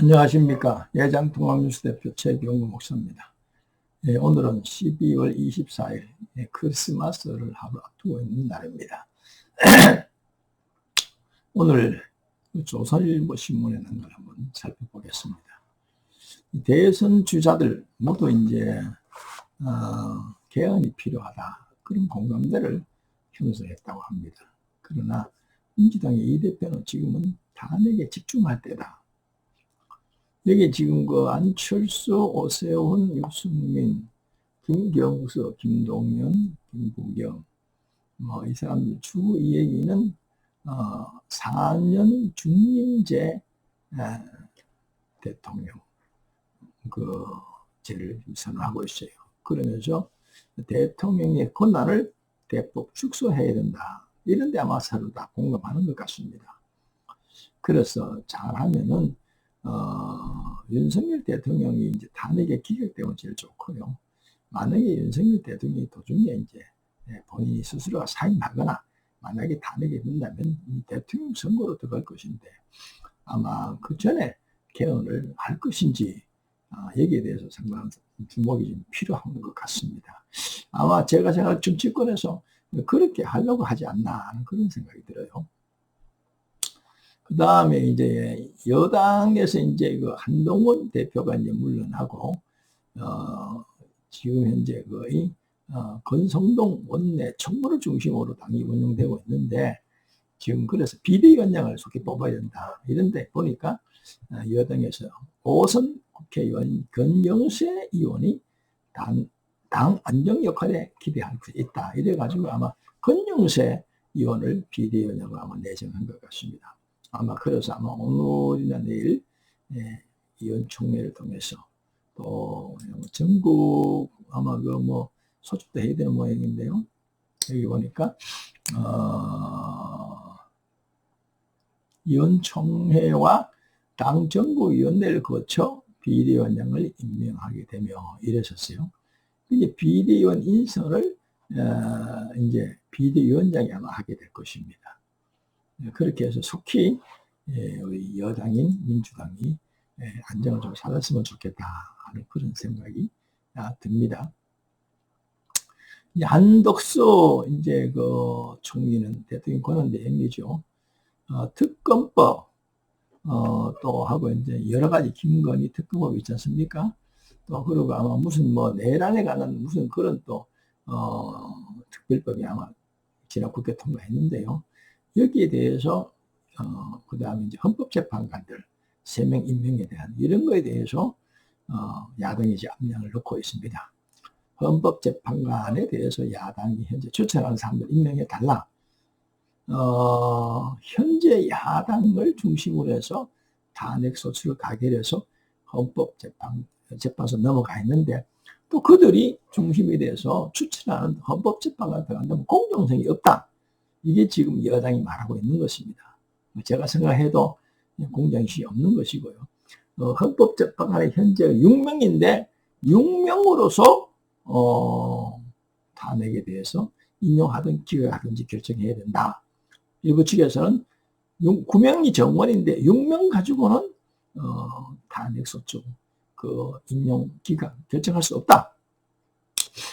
안녕하십니까. 예장 통합뉴스 대표 최경구 목사입니다. 예, 오늘은 12월 24일 예, 크리스마스를 하루 앞두고 있는 날입니다. 오늘 조선일보 신문에 난 걸 한번 살펴보겠습니다. 대선 주자들 모두 이제 어, 개헌이 필요하다 그런 공감대를 형성했다고 합니다. 그러나 민주당의 이 대표는 지금은 탄핵에 집중할 때다. 여기 지금 그 안철수, 오세훈, 유승민, 김경수, 김동연, 김부경, 뭐 이 사람들 주이 얘기는 어, 4년 중임제 에, 대통령 그 제를 선언하고 있어요. 그러면서 대통령의 권한을 대폭 축소해야 된다. 이런 데 아마 서로 다 공감하는 것 같습니다. 그래서 잘하면은 어, 윤석열 대통령이 이제 탄핵에 기각되면 제일 좋고요. 만약에 윤석열 대통령이 도중에 이제 예, 본인이 스스로가 사임하거나 만약에 탄핵이 된다면 이 대통령 선거로 들어갈 것인데 아마 그 전에 개헌을 할 것인지 아, 여기에 대해서 상당한 주목이 좀 필요한 것 같습니다. 아마 제가 생각 정치권에서 그렇게 하려고 하지 않나 하는 그런 생각이 들어요. 그 다음에 이제 여당에서 이제 그 한동훈 대표가 이제 물러나고, 어, 지금 현재 거의, 어, 건성동 원내 총무를 중심으로 당이 운영되고 있는데, 지금 그래서 비대위원장을 속히 뽑아야 된다. 이런데 보니까 어, 여당에서 오선 국회의원 건영세 의원이 당, 당 안정 역할에 기대할 수 있다. 이래가지고 아마 건영세 의원을 비대위원장으로 아마 내정한 것 같습니다. 아마 그래서 아마 오늘이나 내일 예, 위원총회를 통해서 또 전국 아마 그뭐 소집도 해야 되는 모양인데요. 여기 보니까 어, 위원총회와 당 전국위원회를 거쳐 비대위원장을 임명하게 되며 이랬었어요. 이제 비대위원 인선을 어, 이제 비대위원장이 아마 하게 될 것입니다. 예, 그렇게 해서 속히 예, 우리 여당인 민주당이 예, 안정을 좀 찾았으면 좋겠다 하는 그런 생각이 아, 듭니다. 한덕수 이제 그 총리는 대통령 권한 대행이죠. 어, 특검법 어, 또 하고 이제 여러 가지 김건희 특검법 있지 않습니까? 또 그리고 아마 무슨 뭐 내란에 관한 무슨 그런 또 어, 특별법이 아마 지난 국회 통과했는데요. 여기에 대해서 어, 그 다음에 이제 헌법재판관들 세 명 임명에 대한 이런 거에 대해서 어, 야당이 이제 압력을 넣고 있습니다. 헌법재판관에 대해서 야당이 현재 추천하는 사람들 임명해 달라. 어, 현재 야당을 중심으로 해서 탄핵 소추를 가결해서 헌법재판 재판소 넘어가 있는데 또 그들이 중심이 돼서 추천하는 헌법재판관 들어간다면 공정성이 없다. 이게 지금 여당이 말하고 있는 것입니다. 제가 생각해도 공정시 없는 것이고요. 어, 헌법재판관의 현재 6명인데 6명으로서 어, 탄핵에 대해서 인용하든 기각하든지 결정해야 된다. 일부 측에서는 6, 9명이 정원인데 6명 가지고는 어, 탄핵소추 그 인용 기각 결정할 수 없다.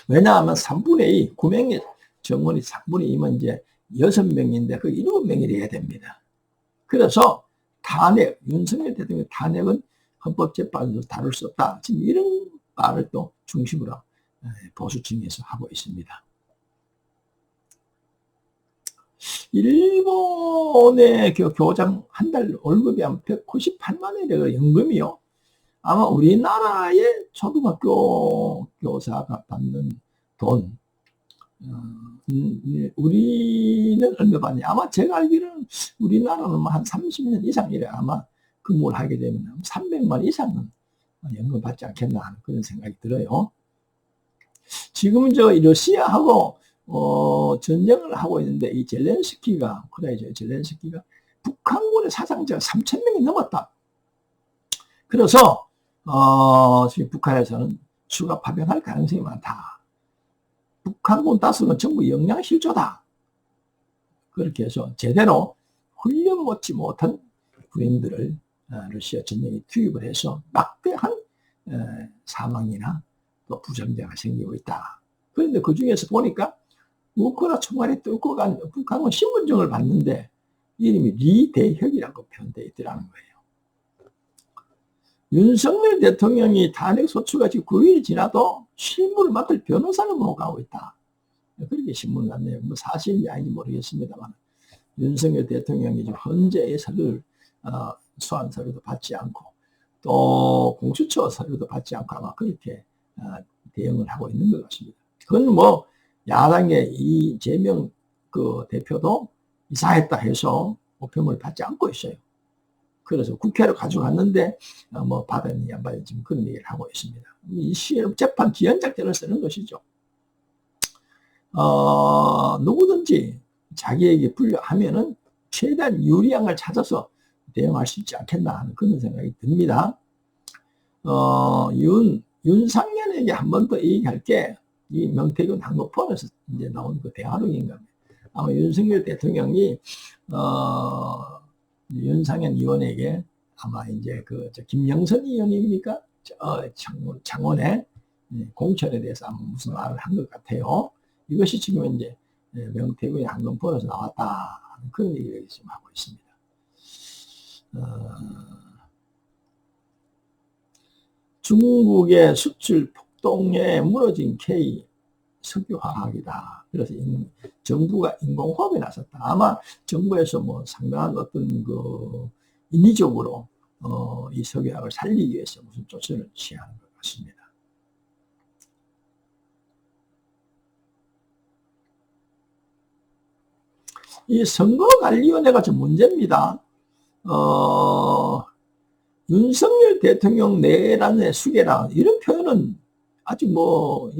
왜냐하면 3분의 2, 9명의 정원이 3분의 2면 이제 여섯 명인데 그 일곱 명이 돼야 됩니다. 그래서 탄핵, 윤석열 대통령 탄핵은 헌법재판에서 다룰 수 없다. 지금 이런 말을 또 중심으로 보수층에서 하고 있습니다. 일본의 그 교장 한 달 월급이 한 198만 원이래요. 연금이요. 아마 우리나라의 초등학교 교사가 받는 돈, 어, 우리는 얼마 받냐? 아마 제가 알기로는 우리나라는 뭐한 30년 이상이래 아마 근무를 하게 되면 300만 이상은 연금 받지 않겠나 하는 그런 생각이 들어요. 지금 저 러시아하고 어, 전쟁을 하고 있는데 이 젤렌스키가 그래야죠 젤렌스키가 북한군의 사상자가 3천 명이 넘었다. 그래서 어, 지금 북한에서는 추가 파병할 가능성이 많다. 북한군 다수는 전부 영양실조다. 그렇게 해서 제대로 훈련 못지 못한 군인들을 어, 러시아 전쟁에 투입을 해서 막대한 어, 사망이나 또 부정자가 생기고 있다. 그런데 그 중에서 보니까 우크라 총알이 뚫고 간 북한군 신분증을 봤는데 이름이 리대혁이라고 표현되어 있더라는 거예요. 윤석열 대통령이 탄핵 소추가 지금 9일이 지나도 실무를 맡을 변호사를 못 가고 있다. 그렇게 신문을 났네요. 뭐 사실인지 아닌지 모르겠습니다만 윤석열 대통령이 지금 헌재의 서류를 어, 소환 서류도 받지 않고 또 공수처 서류도 받지 않고 아마 그렇게 어, 대응을 하고 있는 것 같습니다. 그건 뭐 야당의 이 재명 그 대표도 이사했다 해서 목표을 받지 않고 있어요. 그래서 국회로 가져갔는데 어, 뭐 받았느냐 안 받았는지 지금 그런 얘기를 하고 있습니다. 이 시에는 재판 기한작전을 쓰는 것이죠. 어, 누구든지 자기에게 불려하면은 최대한 유리한 걸 찾아서 대응할 수 있지 않겠나 하는 그런 생각이 듭니다. 어, 윤, 윤상현에게 한 번 더 얘기할 게, 이 명태균 항목폰에서 이제 나온 그 대화록인가. 아마 윤석열 대통령이, 어, 윤상현 의원에게 아마 이제 그, 김영선 의원입니까? 어, 창원, 창원에 예, 공천에 대해서 아마 무슨 말을 한 것 같아요. 이것이 지금 이제 예, 명태균의 항공폰에서 나왔다. 그런 얘기를 지금 하고 있습니다. 어, 중국의 수출 폭동에 무너진 K 석유 화학이다. 그래서 인, 정부가 인공호흡에 나섰다. 아마 정부에서 뭐 상당한 어떤 그 인위적으로 어, 이 석유화학을 살리기 위해서 무슨 조치를 취하는 것 같습니다. 이 선거관리위원회가 좀 문제입니다. 어, 윤석열 대통령 내란의 수계라 이런 표현은 아직 뭐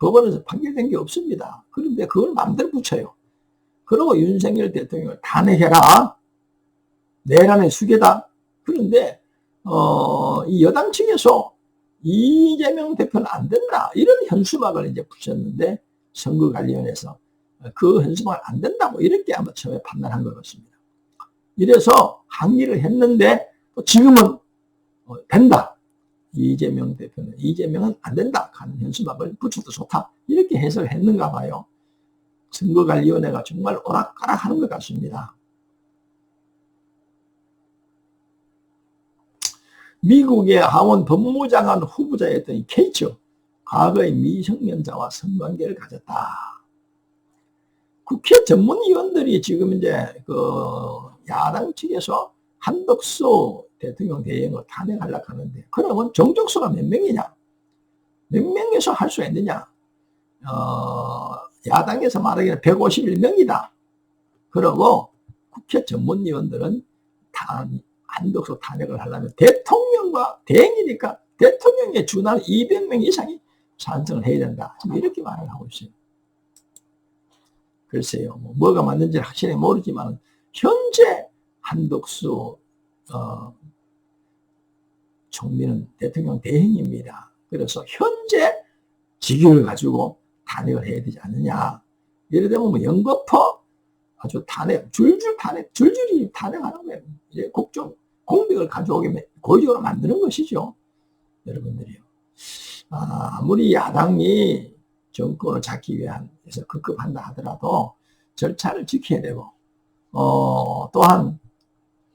법원에서 판결된 게 없습니다. 그런데 그걸 마음대로 붙여요. 그리고 윤석열 대통령을 탄핵해라. 내란의 수계다. 그런데 어, 이 여당 측에서 이재명 대표는 안 된다. 이런 현수막을 이제 붙였는데 선거관리위원회에서 그 현수막은 안 된다고 이렇게 아마 처음에 판단한 것 같습니다. 이래서 항의를 했는데 지금은 어, 된다. 이재명 대표는 이재명은 안 된다. 현수막을 붙여도 좋다. 이렇게 해석을 했는가 봐요. 선거관리위원회가 정말 오락가락 하는 것 같습니다. 미국의 하원 법무장관 후보자였던 케이츠, 과거의 미성년자와 성관계를 가졌다. 국회 전문위원들이 지금 이제 그 야당 측에서 한덕수 대통령 대행을 탄핵하려고 하는데 그러면 정족수가 몇 명이냐? 몇 명에서 할 수 있느냐? 어, 야당에서 말하기는 151명이다. 그러고 국회 전문위원들은 탄, 한덕수 탄핵을 하려면 대통령과 대행이니까 대통령에 준한 200명 이상이 찬성을 해야 된다. 이렇게 말을 하고 있어요. 글쎄요, 뭐 뭐가 맞는지 확실히 모르지만 현재 한덕수 어, 총리는 대통령 대행입니다. 그래서 현재 직위를 가지고 탄핵을 해야 되지 않느냐. 예를 들면 뭐 연거퍼 아주 탄핵, 줄줄 탄핵, 줄줄이 탄핵하는 거예요. 이제 국정 공백을 가져오게 고의적으로 만드는 것이죠. 여러분들이요. 아, 아무리 야당이 정권을 잡기 위해서 급급한다 하더라도 절차를 지켜야 되고 어, 또한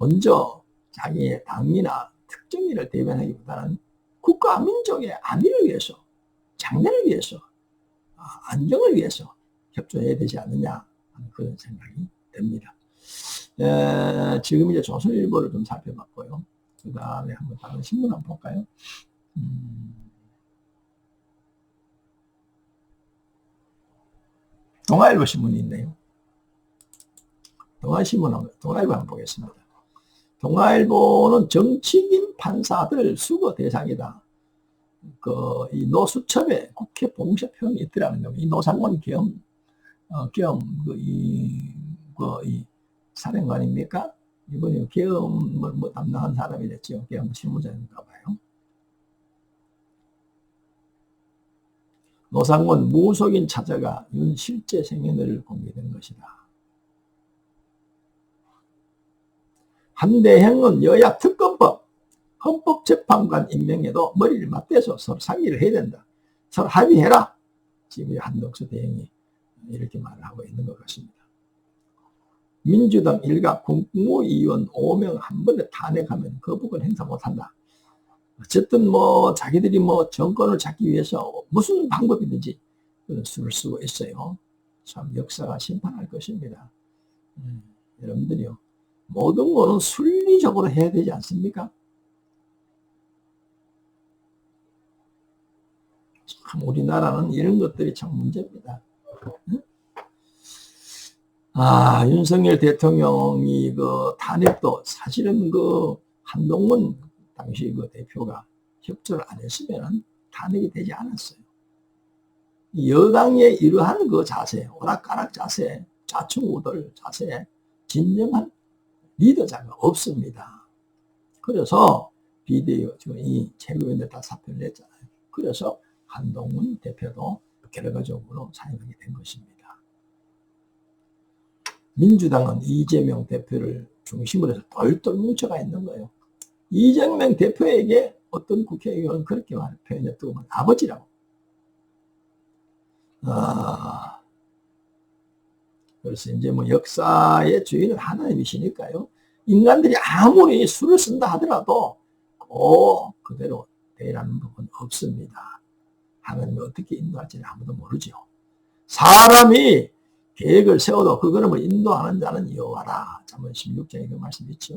먼저 자기의 당이나 특정인을 대변하기보다는 국가 민족의 안위를 위해서 장래를 위해서 아, 안정을 위해서 협조해야 되지 않느냐 하는 그런 생각이 듭니다. 에, 지금 이제 조선일보를 좀 살펴봤고요. 그 다음에 한번 다른 신문 한번 볼까요? 음. 동아일보 신문이 있네요. 동아일보, 동아일보 한번 보겠습니다. 동아일보는 정치인 판사들 수거 대상이다. 그, 이 노수첩에 국회 봉쇄 표현이 있더라는 거. 이 노상원 겸, 어, 겸, 그, 이, 그, 이 사령관입니까? 이번에 계엄을 뭐 담당한 사람이 됐죠. 계엄 실무자인가 봐요. 노상원 무속인 찾아가 윤 실제 생년을 공개된 것이다. 한대행은 여야 특검법, 헌법재판관 임명에도 머리를 맞대서 서로 상의를 해야 된다. 서로 합의해라. 지금 한덕수 대행이 이렇게 말을 하고 있는 것 같습니다. 민주당 일가 국무위원 5명 한 번에 탄핵하면 거부권 행사 못한다. 어쨌든 뭐 자기들이 뭐 정권을 잡기 위해서 무슨 방법이든지 수를 쓰고 있어요. 참 역사가 심판할 것입니다. 음, 여러분들이요. 모든 거는 순리적으로 해야 되지 않습니까? 참 우리나라는 이런 것들이 참 문제입니다. 아, 윤석열 대통령이 그 탄핵도 사실은 그 한동훈 당시 그 대표가 협조를 안 했으면 탄핵이 되지 않았어요. 여당의 이러한 그 자세, 오락가락 자세, 좌충우돌 자세, 진정한 리더자가 없습니다. 그래서 비대위 지금 이 최고위원들 다 사표를 냈잖아요. 그래서 한동훈 대표도 결과적으로 사임하게 된 것입니다. 민주당은 이재명 대표를 중심으로 해서 똘똘 뭉쳐가 있는 거예요. 이재명 대표에게 어떤 국회의원은 그렇게 표현했더고 아버지라고. 아, 그래서 이제 뭐 역사의 주인은 하나님이시니까요. 인간들이 아무리 수를 쓴다 하더라도 꼭 그대로 되라는 부분 없습니다. 하나님이 어떻게 인도할지는 아무도 모르죠. 사람이 계획을 세워도 그 걸음을 인도하는 자는 여호와라. 잠언 16장에 그 말씀 있죠.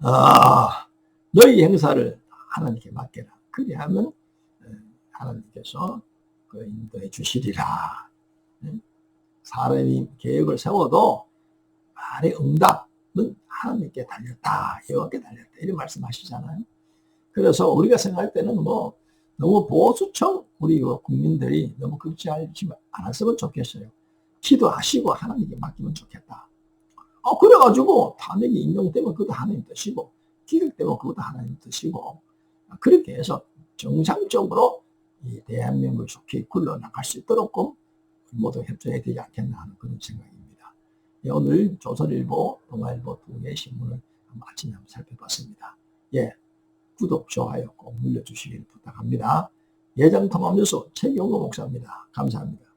아, 너희 행사를 하나님께 맡겨라. 그리하면 어, 하나님께서 그 인도해 주시리라. 사람이 계획을 세워도 말의 응답은 하나님께 달렸다. 여호와께 달렸다. 이런 말씀하시잖아요. 그래서 우리가 생각할 때는 뭐 너무 보수청 우리 국민들이 너무 걱정하지 않았으면 좋겠어요. 기도하시고 하나님께 맡기면 좋겠다. 어, 그래가지고 탄핵이 인용되면 그것도 하나님 뜻이고 기각되면 그것도 하나님 뜻이고 그렇게 해서 정상적으로 이 대한민국이 좋게 굴러나갈 수 있도록 모두 협조해야 되지 않겠나 하는 그런 생각입니다. 예, 오늘 조선일보, 동아일보 두 개의 신문을 아침에 한번 살펴봤습니다. 예, 구독, 좋아요 꼭 눌러주시길 부탁합니다. 예장 통합뉴스 최경호 목사입니다. 감사합니다.